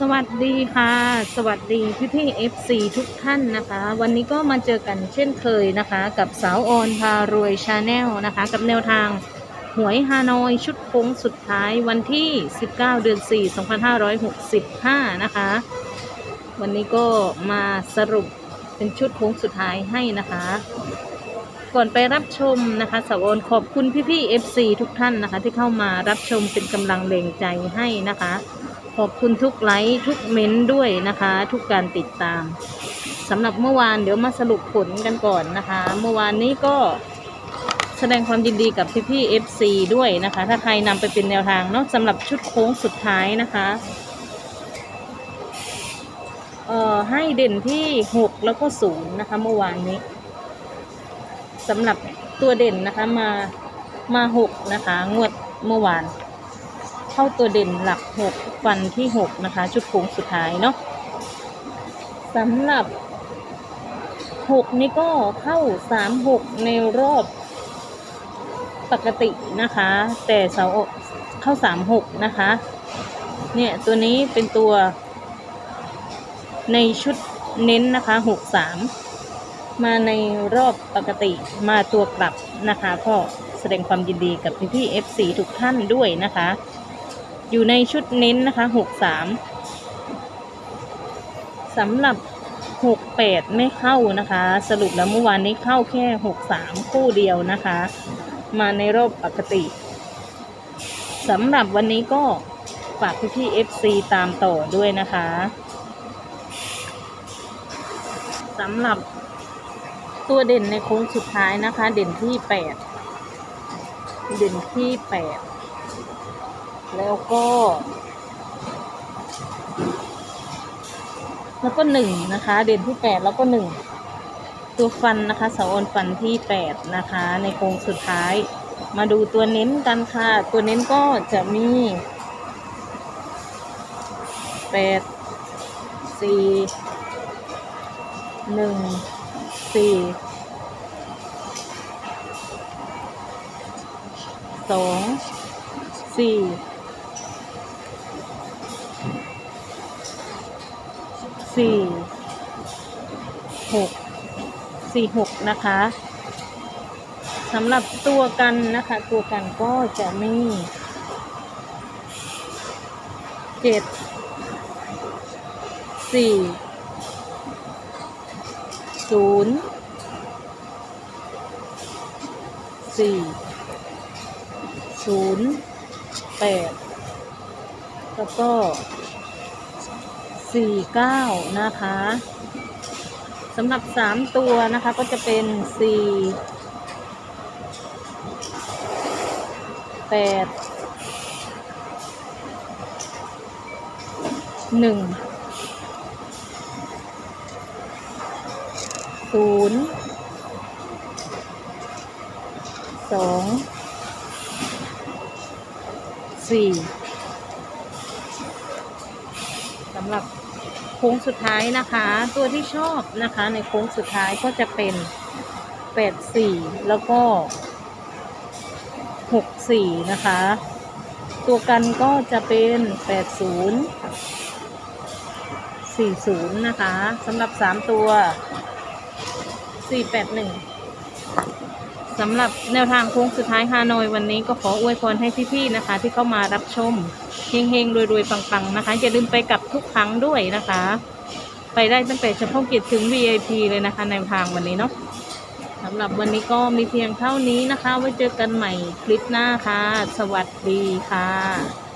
สวัสดีค่ะ สวัสดีพี่พี่เอฟซีทุกท่านนะคะ วันนี้ก็มาเจอกันเช่นเคยนะคะ กับสาวออนพารวยชาแนลนะคะ กับแนวทางหวยฮานอยชุดโค้งสุดท้ายวันที่ 19 เดือน 4 2565 นะคะ วันนี้ก็มาสรุปเป็นชุดโค้งสุดท้ายให้นะคะก่อนไปรับชมนะคะสาวออนขอบคุณพี่พี่เอฟซีทุกท่านนะคะ ที่เข้ามารับชมเป็นกำลังแรงใจให้นะคะ ขอบคุณทุกไลค์ทุกเม้นต์ด้วยนะคะ ทุกการติดตามสำหรับเมื่อวานเดี๋ยวมาสรุปผลกันก่อนนะคะ เมื่อวานนี้ก็แสดงความยินดีกับพี่พี่ FC ด้วยนะคะ ถ้าใครนำไปเป็นแนวทางเนาะสำหรับชุดโค้งสุดท้ายนะคะเอ่อให้เด่นที่ 6 แล้วก็ 0 นะคะ เมื่อวานนี้สำหรับตัวเด่นนะคะมามา 6 นะคะ งวดเมื่อวาน เข้าตัวเด่นหลักหกฟันที่หกนะคะ ชุดโค้งสุดท้ายเนาะสำหรับหกนี่ก็เข้าสามหกในรอบปกตินะคะ แต่เสาเข้าสามหกนะคะ เนี่ยตัวนี้เป็นตัว ในชุดเน้นนะคะหกสามมาในรอบปกติมาตัวกลับนะคะก็แสดงความยินดีกับพี่พี่ FC ทุกท่านด้วยนะคะ อยู่ในชุดเน้นนะคะหกสามสำหรับหกแปดไม่เข้านะคะ สรุปแล้วเมื่อวานนี้เข้าแค่หกสามคู่เดียวนะคะ มาในรอบปกติสำหรับวันนี้ก็ฝากพี่พี่ๆ FC ตามต่อด้วยนะคะสำหรับตัวเด่นในโค้งสุดท้ายนะคะ เด่นที่แปดเด่นที่แปด แล้วก็ แล้วก็หนึ่งนะคะ เด่นที่แปดแล้วก็หนึ่งตัวฟันนะคะเสาออนฟันที่แปดนะคะ ในโครงสุดท้าย มาดูตัวเน้นกันค่ะ ตัวเน้นก็จะมีแปดสี่หนึ่งสี่สองสี่ สี่หกสี่หกนะคะสำหรับตัวกันนะคะ ตัวกันก็จะมีเจ็ดสี่ศูนย์สี่ศูนย์แปดแล้วก็ สี่เก้านะคะสำหรับสามตัวนะคะก็จะเป็นสี่แปดหนึ่งศูนย์สองสี่สำหรับ ค้งสุดท้ายนะคะ ตัวที่ชอบนะคะ ในโค้งสุดท้ายก็จะเป็นแปดสี่แล้วก็หกสี่นะคะ ตัวกันก็จะเป็นแปดศูนย์สี่ศูนย์นะคะสำหรับสามตัวสี่แปดหนึ่ง สำหรับแนวทางโค้งสุดท้ายฮานอยวันนี้ก็ขออวยพรให้พี่ๆนะคะ ที่เข้ามารับชมเฮงๆรวยๆปังๆนะคะอย่าลืมไปกับทุกครั้งด้วยนะคะ ไปได้ตั้งแต่เฉพาะกิจถึง VIP เลยนะคะในทางวันนี้เนาะสำหรับวันนี้ก็มีเพียงเท่านี้นะคะ ไว้เจอกันใหม่คลิปหน้าค่ะ สวัสดีค่ะ